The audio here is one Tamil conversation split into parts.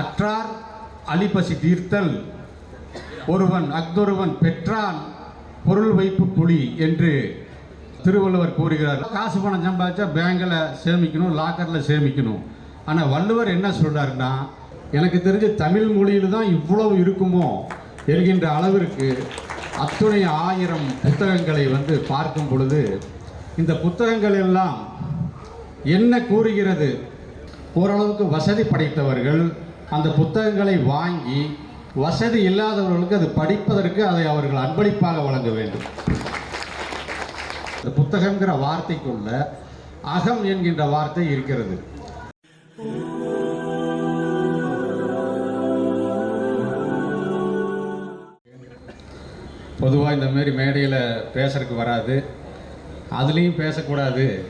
அற்றார் அலிபசி தீர்த்தல். ஒருவன் அஃதொருவன் பெற்றான் பொருள் வைப்பு புலி என்று திருவள்ளுவர் கூறுகிறார். காசு பணம் சம்பாதிச்சா பேங்கில் சேமிக்கணும் லாக்கரில் சேமிக்கணும். ஆனால் வள்ளுவர் என்ன சொல்கிறாருன்னா எனக்கு தெரிஞ்ச தமிழ் மொழியில் தான் இவ்வளவு இருக்குமோ என்கின்ற அளவிற்கு அத்துணை ஆயிரம் புத்தகங்களை வந்து பார்க்கும் பொழுது இந்த புத்தகங்கள் எல்லாம் என்ன கூறுகிறது? ஓரளவுக்கு வசதி படைத்தவர்கள் அந்த புத்தகங்களை வாங்கி வசதி இல்லாதவர்களுக்கு அது படிப்பதற்கு அதை அவர்கள் அன்பளிப்பாக வழங்க வேண்டும். இந்த புத்தகங்கிற வார்த்தைக்குள்ள அகம் என்கின்ற வார்த்தை இருக்கிறது. பொதுவாக இந்த மாதிரி மேடையில் பேசுறதுக்கு வராது. அதுலேயும் பேசக்கூடாது.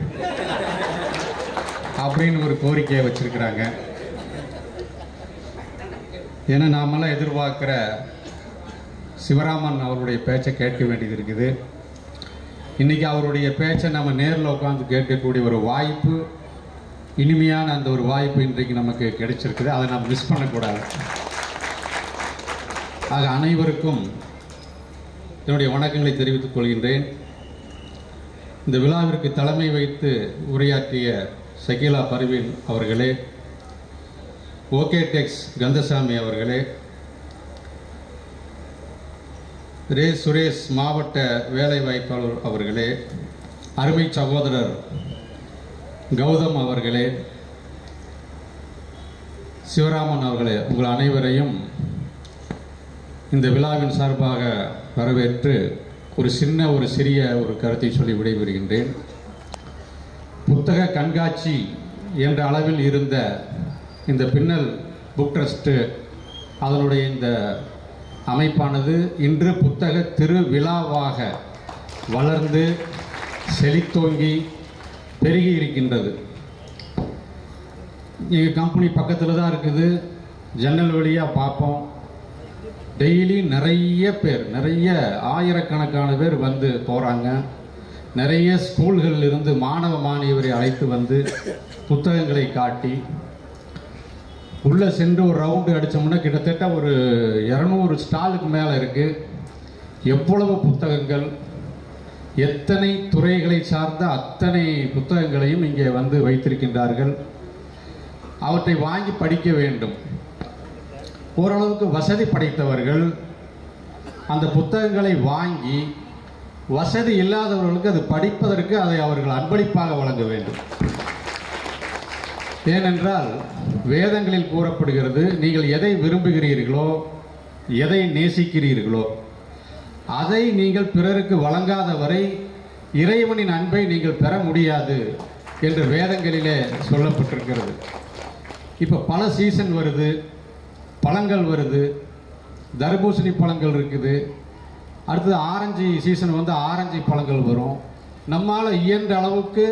அப்படின்னு ஒரு கோரிக்கையை வச்சுருக்கிறாங்க. ஏன்னா நாமெல்லாம் எதிர்பார்க்குற சிவராமன் அவருடைய பேச்சை கேட்க வேண்டியது இருக்குது. இன்றைக்கி அவருடைய பேச்சை நம்ம நேரில் உட்காந்து கேட்கக்கூடிய ஒரு வாய்ப்பு இனிமையான அந்த ஒரு வாய்ப்பு இன்றைக்கு நமக்கு கிடைச்சிருக்குது. அதை நம்ம மிஸ் பண்ணக்கூடாது. ஆக அனைவருக்கும் என்னுடைய வணக்கங்களை தெரிவித்துக் கொள்கின்றேன். இந்த விழாவிற்கு தலைமை வைத்து உரையாற்றிய சகிலா பர்வீன் அவர்களே ஓகே டெக்ஸ் கந்தசாமி அவர்களே. ரே சுரேஷ் மாவட்ட வேலைவாய்ப்பாளர் அவர்களே அருமை சகோதரர் கௌதம் அவர்களே சிவராமன் அவர்களே உங்கள் அனைவரையும் இந்த விழாவின் சார்பாக வரவேற்று ஒரு சின்ன ஒரு சிறிய ஒரு கருத்தை சொல்லி விடைபெறுகின்றேன். புத்தக கண்காட்சி என்ற அளவில் இருந்த இந்த பின்னல் புக் ட்ரஸ்ட்டு அதனுடைய இந்த அமைப்பானது இன்று புத்தக திருவிழாவாக வளர்ந்து செழித்தோங்கி பெருகி இருக்கின்றது. எங்கள் கம்பெனி பக்கத்தில் தான் இருக்குது. ஜன்னல் வழியாக பார்ப்போம். டெய்லி நிறைய பேர் நிறைய ஆயிரக்கணக்கான பேர் வந்து போகிறாங்க நிறைய ஸ்கூல்களில் இருந்து மாணவ மாணவியரை அழைத்து வந்து புத்தகங்களை காட்டி உள்ளே சென்று ஒரு ரவுண்டு அடித்தோம்னா கிட்டத்தட்ட ஒரு இரநூறு ஸ்டாலுக்கு மேலே இருக்குது எவ்வளவு புத்தகங்கள்? எத்தனை துறைகளை சார்ந்த அத்தனை புத்தகங்களையும் இங்கே வந்து வைத்திருக்கின்றார்கள். அவற்றை வாங்கி படிக்க வேண்டும். ஓரளவுக்கு வசதி படைத்தவர்கள் அந்த புத்தகங்களை வாங்கி வசதி இல்லாதவர்களுக்கு அது படிப்பதற்கு அதை அவர்கள் அன்பளிப்பாக வழங்க வேண்டும். ஏனென்றால் வேதங்களில் கூறப்படுகிறது நீங்கள் எதை விரும்புகிறீர்களோ எதை நேசிக்கிறீர்களோ அதை நீங்கள் பிறருக்கு வழங்காத வரை இறைவனின் அன்பை நீங்கள் பெற முடியாது என்று வேதங்களிலே சொல்லப்பட்டிருக்கிறது. இப்போ பல சீசன் வருது பழங்கள் வருது தர்பூசணி பழங்கள் இருக்குது. அடுத்தது ஆரஞ்சு சீசன் வந்து ஆரஞ்சு பழங்கள் வரும். நம்மால் இயன்ற அளவுக்கு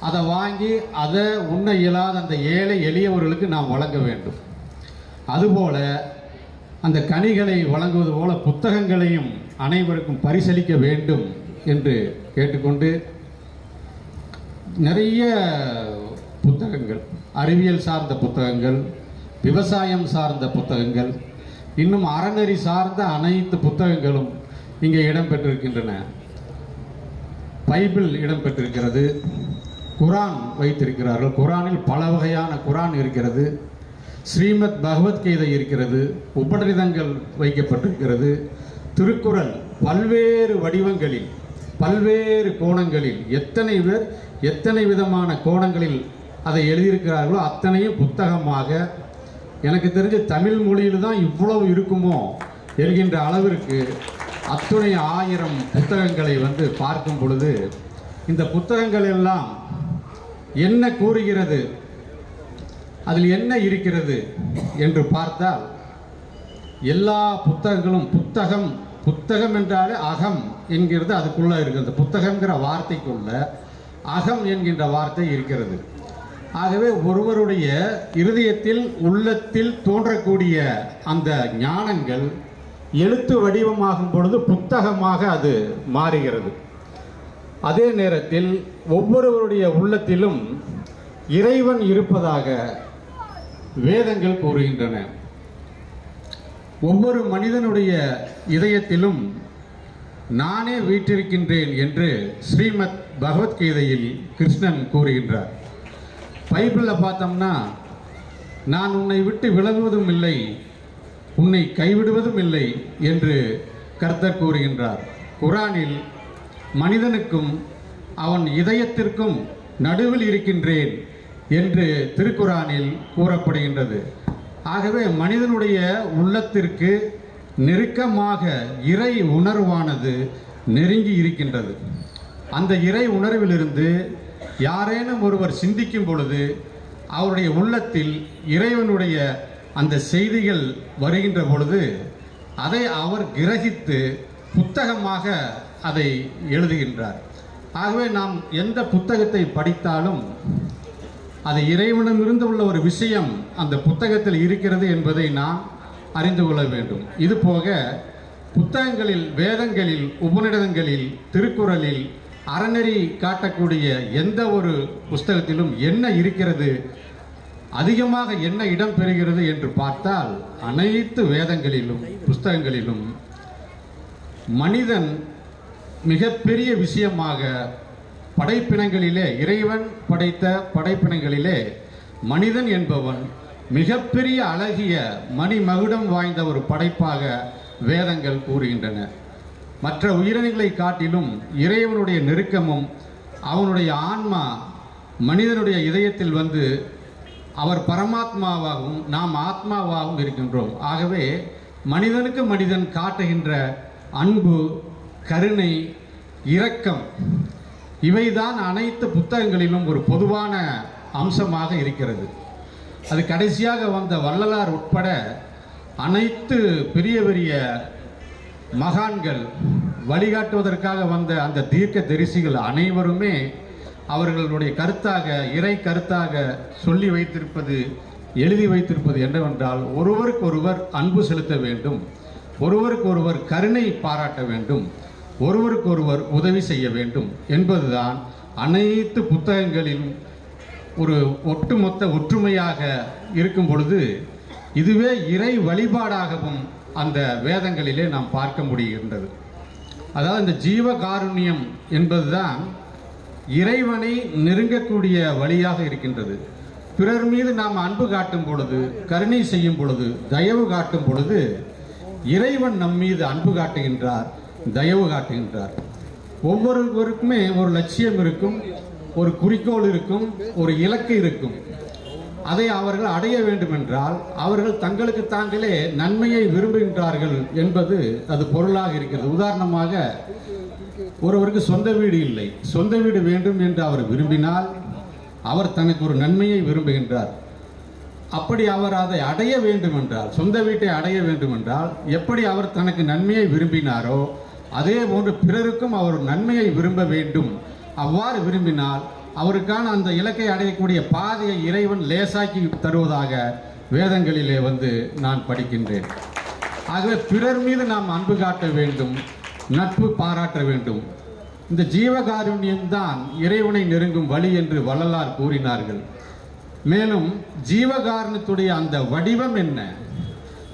அதை வாங்கி அதை உண்ண இயலாத அந்த ஏழை எளியவர்களுக்கு நாம் வழங்க வேண்டும். அதுபோல அந்த கனிகளை வழங்குவது போல புத்தகங்களையும் அனைவருக்கும் பரிசளிக்க வேண்டும் என்று கேட்டுக்கொண்டு நிறைய புத்தகங்கள் அறிவியல் சார்ந்த புத்தகங்கள் விவசாயம் சார்ந்த புத்தகங்கள் இன்னும் அறநெறி சார்ந்த அனைத்து புத்தகங்களும் இங்கே இடம்பெற்றிருக்கின்றன. பைபிள் இடம்பெற்றிருக்கிறது. குரான் வைத்திருக்கிறார்கள். குரானில் பல வகையான குரான் இருக்கிறது. ஸ்ரீமத் பகவத்கீதை இருக்கிறது. உபநிடதங்கள் வைக்கப்பட்டிருக்கிறது. திருக்குறள் பல்வேறு வடிவங்களில் பல்வேறு கோணங்களில் எத்தனை பேர் எத்தனை விதமான கோணங்களில் அதை எழுதியிருக்கிறார்களோ அத்தனையும் புத்தகமாக எனக்கு தெரிஞ்ச தமிழ் மொழியில் தான் இவ்வளவு இருக்குமோ என்கின்ற அளவிற்கு அத்துணை ஆயிரம் புத்தகங்களை வந்து பார்க்கும் பொழுது இந்த புத்தகங்கள் எல்லாம் என்ன கூறுகிறது? அதில் என்ன இருக்கிறது என்று பார்த்தால் எல்லா புத்தகங்களும் புத்தகம் புத்தகம் என்றாலே அகம் என்கிறது அதுக்குள்ளே இருக்கிறது. அந்த புத்தகங்கிற வார்த்தைக்குள்ள அகம் என்கின்ற வார்த்தை இருக்கிறது. ஆகவே ஒருவருடைய இருதயத்தில் உள்ளத்தில் தோன்றக்கூடிய அந்த ஞானங்கள் எழுத்து வடிவமாகும் பொழுது புத்தகமாக அது மாறுகிறது. அதே நேரத்தில் ஒவ்வொருவருடைய உள்ளத்திலும் இறைவன் இருப்பதாக வேதங்கள் கூறுகின்றன. ஒவ்வொரு மனிதனுடைய இதயத்திலும் நானே வீற்றிருக்கின்றேன் என்று ஸ்ரீமத் பகவத்கீதையில் கிருஷ்ணன் கூறுகின்றார். பைபிளில் பார்த்தோம்னா நான் உன்னை விட்டு விலகுவதும் இல்லை உன்னை கைவிடுவதும் இல்லை என்று கர்த்தர் கூறுகின்றார். குரானில் மனிதனுக்கும் அவன் இதயத்திற்கும் நடுவில் இருக்கின்றேன் என்று திருக்குரானில் கூறப்படுகின்றது. ஆகவே மனிதனுடைய உள்ளத்திற்கு நெருக்கமாக இறை உணர்வானது நெருங்கி இருக்கின்றது. அந்த இறை உணர்விலிருந்து யாரேனும் ஒருவர் சிந்திக்கும் பொழுது அவருடைய உள்ளத்தில் இறைவனுடைய அந்த செய்திகள் வருகின்ற பொழுது அதை அவர் கிரகித்து புத்தகமாக அதை எழுதுகின்றார். ஆகவே நாம் எந்த புத்தகத்தை படித்தாலும் அது இறைவனிடமிருந்து உள்ள ஒரு விஷயம் அந்த புத்தகத்தில் இருக்கிறது என்பதை நாம் அறிந்து கொள்ள வேண்டும். இது போக புத்தகங்களில் வேதங்களில் உபநிடதங்களில் திருக்குறளில் அறநெறி காட்டக்கூடிய எந்த ஒரு புஸ்தகத்திலும் என்ன இருக்கிறது அதிகமாக என்ன இடம் பெறுகிறது என்று பார்த்தால் அனைத்து வேதங்களிலும் புஸ்தகங்களிலும் மனிதன் மிகப்பெரிய விஷயமாக படைப்பினங்களிலே இறைவன் படைத்த படைப்பினங்களிலே மனிதன் என்பவன் மிகப்பெரிய அழகிய மணிமகுடம் வாய்ந்த ஒரு படைப்பாக வேதங்கள் கூறுகின்றன. மற்ற உயிரினங்களை காட்டிலும் இறைவனுடைய நெருக்கமும் அவனுடைய ஆன்மா மனிதனுடைய இதயத்தில் வந்து அவர் பரமாத்மாவாகவும் நாம் ஆத்மாவாகவும் இருக்கின்றோம். ஆகவே மனிதனுக்கு மனிதன் காட்டுகின்ற அன்பு கருணை இரக்கம் இவைதான் அனைத்து புத்தகங்களிலும் ஒரு பொதுவான அம்சமாக இருக்கிறது. அது கடைசியாக வந்த வள்ளலார் உட்பட அனைத்து பெரிய பெரிய மகான்கள் வழிகாட்டுவதற்காக வந்த அந்த தீர்க்க தரிசிகள் அனைவருமே அவர்களுடைய கருத்தாக இறை கருத்தாக சொல்லி வைத்திருப்பது எழுதி வைத்திருப்பது என்னவென்றால் ஒருவருக்கொருவர் அன்பு செலுத்த வேண்டும். ஒருவருக்கொருவர் கருணை பாராட்ட வேண்டும். ஒருவருக்கொருவர் உதவி செய்ய வேண்டும் என்பதுதான் அனைத்து புத்தகங்களிலும் ஒரு ஒட்டுமொத்த ஒற்றுமையாக இருக்கும் பொழுது இதுவே இறை வழிபாடாகவும் அந்த வேதங்களிலே நாம் பார்க்க முடிகின்றது. அதாவது இந்த ஜீவ காருண்யம் என்பதுதான் இறைவனை நெருங்கக்கூடிய வழியாக இருக்கின்றது. பிறர் மீது நாம் அன்பு காட்டும் பொழுது கருணை செய்யும் பொழுது தயவு காட்டும் பொழுது இறைவன் நம் மீது அன்பு காட்டுகின்றார். தயவு காட்டுகின்றார். ஒவ்வொருவருக்குமே ஒரு லட்சியம் இருக்கும் ஒரு குறிக்கோள் இருக்கும் ஒரு இலக்கு இருக்கும். அதை அவர்கள் அடைய வேண்டும் என்றால் அவர்கள் தங்களுக்கு தாங்களே நன்மையை விரும்புகின்றார்கள் என்பது அது பொருளாக இருக்கிறது. உதாரணமாக ஒருவருக்கு சொந்த வீடு இல்லை. சொந்த வீடு வேண்டும் என்று அவர் விரும்பினால் அவர் தனக்கு ஒரு நன்மையை விரும்புகின்றார். அப்படி அவர் அதை அடைய வேண்டும் என்றால் சொந்த வீட்டை அடைய வேண்டும் என்றால் எப்படி அவர் தனக்கு நன்மையை விரும்பினாரோ அதே போன்று பிறருக்கும் அவர் நன்மையை விரும்ப வேண்டும். அவ்வாறு விரும்பினால் அவருக்கான அந்த இலக்கை அடையக்கூடிய பாதையை இறைவன் லேசாக்கி தருவதாக வேதங்களிலே வந்து நான் படிக்கின்றேன். ஆகவே பிறர் மீது நாம் அன்பு காட்ட வேண்டும் நட்பு பாராட்ட வேண்டும். இந்த ஜீவகாருண்யம்தான் இறைவனை நெருங்கும் வழி என்று வள்ளலார் கூறினார்கள். மேலும் ஜீவகாரணத்துடைய அந்த வடிவம் என்ன?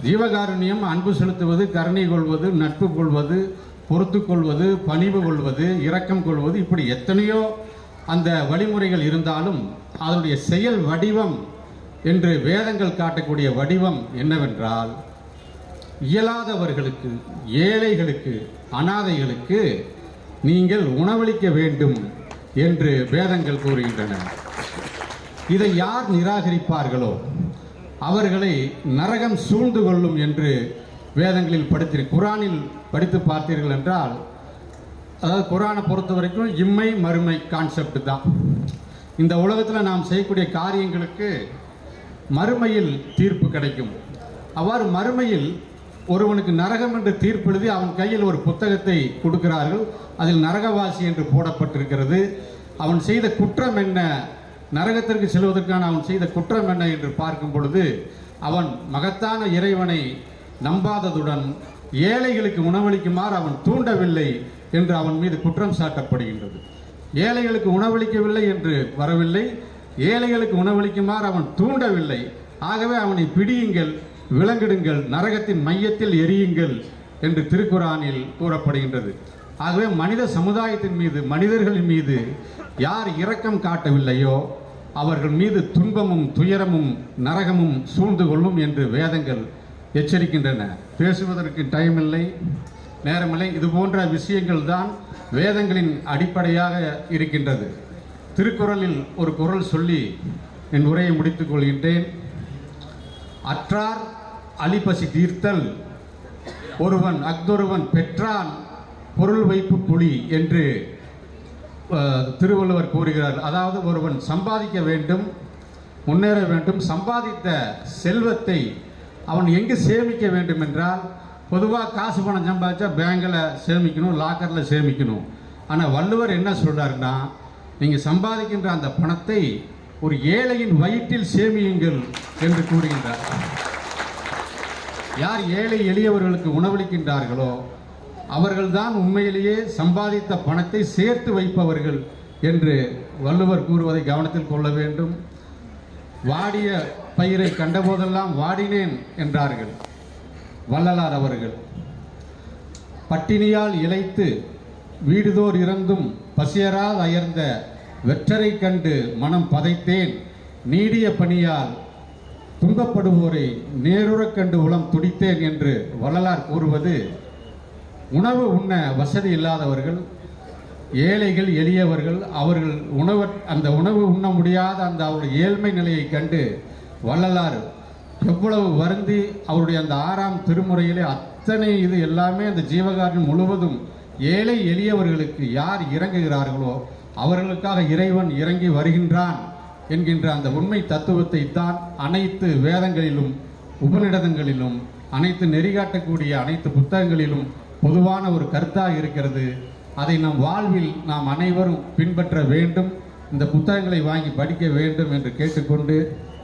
ஜீவகாருண்யம் அன்பு செலுத்துவது கருணை கொள்வது நட்பு கொள்வது பொறுத்து கொள்வது பணிவு கொள்வது இரக்கம் கொள்வது இப்படி எத்தனையோ அந்த வழிமுறைகள் இருந்தாலும் அதனுடைய செயல் வடிவம் என்று வேதங்கள் காட்டக்கூடிய வடிவம் என்னவென்றால் இயலாதவர்களுக்கு ஏழைகளுக்கு அனாதைகளுக்கு நீங்கள் உணவளிக்க வேண்டும் என்று வேதங்கள் கூறுகின்றன. இதை யார் நிராகரிப்பார்களோ அவர்களை நரகம் சூழ்ந்து கொள்ளும் என்று வேதங்களில் படித்திரு குரானில் படித்து பார்த்தீர்கள் என்றால் அதாவது குரானை பொறுத்த வரைக்கும் இம்மை மறுமை கான்செப்ட் தான். இந்த உலகத்தில் நாம் செய்யக்கூடிய காரியங்களுக்கு மறுமையில் தீர்ப்பு கிடைக்கும். அவ்வாறு மறுமையில் ஒருவனுக்கு நரகம் என்று தீர்ப்பெழுதி அவன் கையில் ஒரு புத்தகத்தை கொடுக்கிறார்கள். அதில் நரகவாசி என்று போடப்பட்டிருக்கிறது. அவன் செய்த குற்றம் என்ன? நரகத்திற்கு செல்வதற்கான அவன் செய்த குற்றம் என்ன என்று பார்க்கும் பொழுது அவன் மகத்தான இறைவனை நம்பாததுடன் ஏழைகளுக்கு உணவளிக்குமாறு அவன் தூண்டவில்லை என்று அவன் மீது குற்றம் சாட்டப்படுகின்றது. ஏழைகளுக்கு உணவளிக்கவில்லை என்று வரவில்லை. ஏழைகளுக்கு உணவளிக்குமாறு அவன் தூண்டவில்லை. ஆகவே அவனை பிடியுங்கள் விலங்கிடுங்கள் நரகத்தின் மையத்தில் எரியுங்கள் என்று திருக்குறானில் கூறப்படுகின்றது. ஆகவே மனித சமுதாயத்தின் மீது மனிதர்களின் மீது யார் இரக்கம் காட்டவில்லையோ அவர்கள் மீது துன்பமும் துயரமும் நரகமும் சூழ்ந்து கொள்ளும் என்று வேதங்கள் எச்சரிக்கின்றன. பேசுவதற்கு டைம் இல்லை நேரமில்லை. இது போன்ற விஷயங்கள் தான் வேதங்களின் அடிப்படையாக இருக்கின்றது. திருக்குறளில் ஒரு குறள் சொல்லி என் உரையை முடித்துக் கொள்கின்றேன். அற்றார் அலிபசி தீர்த்தல் ஒருவன் அஃதொருவன் பெற்றான் பொருள் வைப்பு புலி என்று திருவள்ளுவர் கூறுகிறார். அதாவது ஒருவன் சம்பாதிக்க வேண்டும் முன்னேற வேண்டும் சம்பாதித்த செல்வத்தை அவன் எங்கே சேமிக்க வேண்டும் என்றால் பொதுவாக காசு பணம் சம்பாதிச்சா பேங்கில் சேமிக்கணும் லாக்கரில் சேமிக்கணும். ஆனால் வள்ளுவர் என்ன சொல்கிறாருன்னா நீங்கள் சம்பாதிக்கின்ற அந்த பணத்தை ஒரு ஏழையின் வயிற்றில் சேமியுங்கள் என்று கூறுகின்றார். யார் ஏழை எளியவர்களுக்கு உணவளிக்கின்றார்களோ அவர்கள்தான் உண்மையிலேயே சம்பாதித்த பணத்தை சேர்த்து வைப்பவர்கள் என்று வள்ளுவர் கூறுவதை கவனத்தில் கொள்ள வேண்டும். வாடிய பயிரை கண்டபோதெல்லாம் வாடினேன் என்றார்கள். வள்ளலார் அவர்கள் பட்டினியால் இழைத்து வீடுதோர் இறந்தும் பசியரால் அயர்ந்த வெற்றரை கண்டு மனம் பதைத்தேன். நீடிய பணியால் துன்பப்படுவோரை நேருறக் கண்டு உளம் துடித்தேன் என்று வள்ளலார் கூறுவது உணவு உண்ண வசதி இல்லாதவர்கள் ஏழைகள் எளியவர்கள் அவர்கள் உணவு அந்த உணவு உண்ண முடியாத அந்த அவருடைய ஏழ்மை நிலையை கண்டு வள்ளலார் எவ்வளவு வருந்தி அவருடைய அந்த ஆறாம் திருமுறையிலே அத்தனை இது எல்லாமே அந்த ஜீவகாரன் முழுவதும் ஏழை எளியவர்களுக்கு யார் இறங்குகிறார்களோ அவர்களுக்காக இறைவன் இறங்கி வருகின்றான் என்கின்ற அந்த உண்மை தத்துவத்தை தான் அனைத்து வேதங்களிலும் உபநிடதங்களிலும் அனைத்து நெறிகாட்டக்கூடிய அனைத்து புத்தகங்களிலும் பொதுவான ஒரு கருத்தாக இருக்கிறது. அதை நம் வாழ்வில் நாம் அனைவரும் பின்பற்ற வேண்டும். இந்த புத்தகங்களை வாங்கி படிக்க வேண்டும் என்று கேட்டுக்கொண்டு